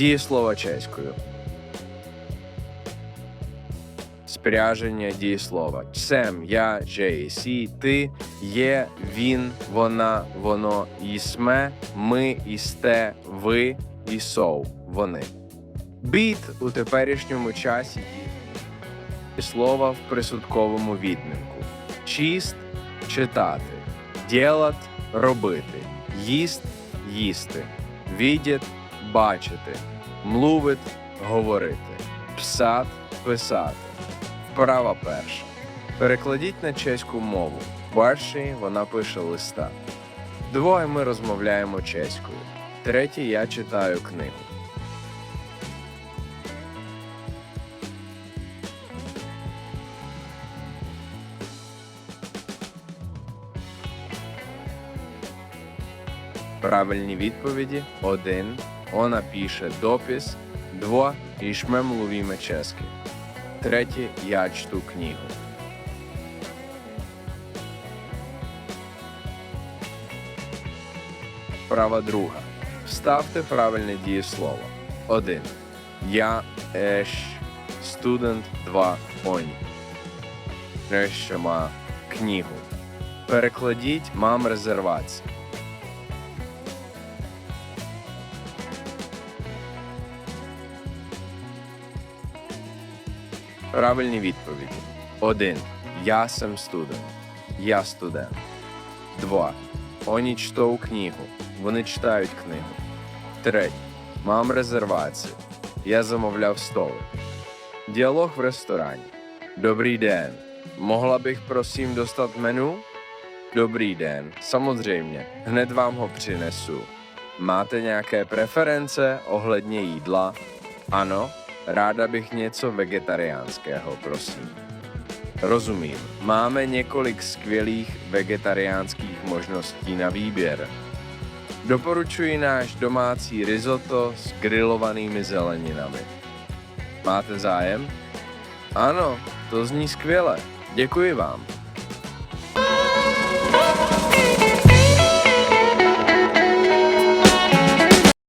Дієслово чеською. Спряження дієслова. Сем, я, джей, сі, ти, є, він, вона, воно, їсме, ми, істе, ви, і сов, вони. Біт у теперішньому часі слова в присудковому відмінку. Чіст читати, дєлат робити, їст їсти, відять бачити, млувит говорити, псат писати. Вправа перша. Перекладіть на чеську мову. Перший вона пише листа. Двоє ми розмовляємо чеською. Третій я читаю книгу. Правильні відповіді 1, Ona piše dopis, dvo, išmem lovime česky. Tretє, я чту книгу. Права друга. Вставте правильне дієслово. 1. Я еш студент 2 оні. Решма книгу. Перекладіть мам резервацію. Правильні відповіді. 1. Я сам студент. Я студент. 2. Они чтов книгу. Вони читають книгу. 3. Мам резервацію. Я замовляв столи. Діалог в ресторані. Dobrý den. Mohla bych prosím dostat menu? Dobrý den. Samozřejmě. Hned vám ho přinesu. Máte nějaké preference ohledně jídla? Ano. Ráda bych něco vegetariánského, prosím. Rozumím. Máme několik skvělých vegetariánských možností na výběr. Doporučuji náš domácí risotto s grilovanými zeleninami. Máte zájem? Ano, to zní skvěle. Děkuji vám.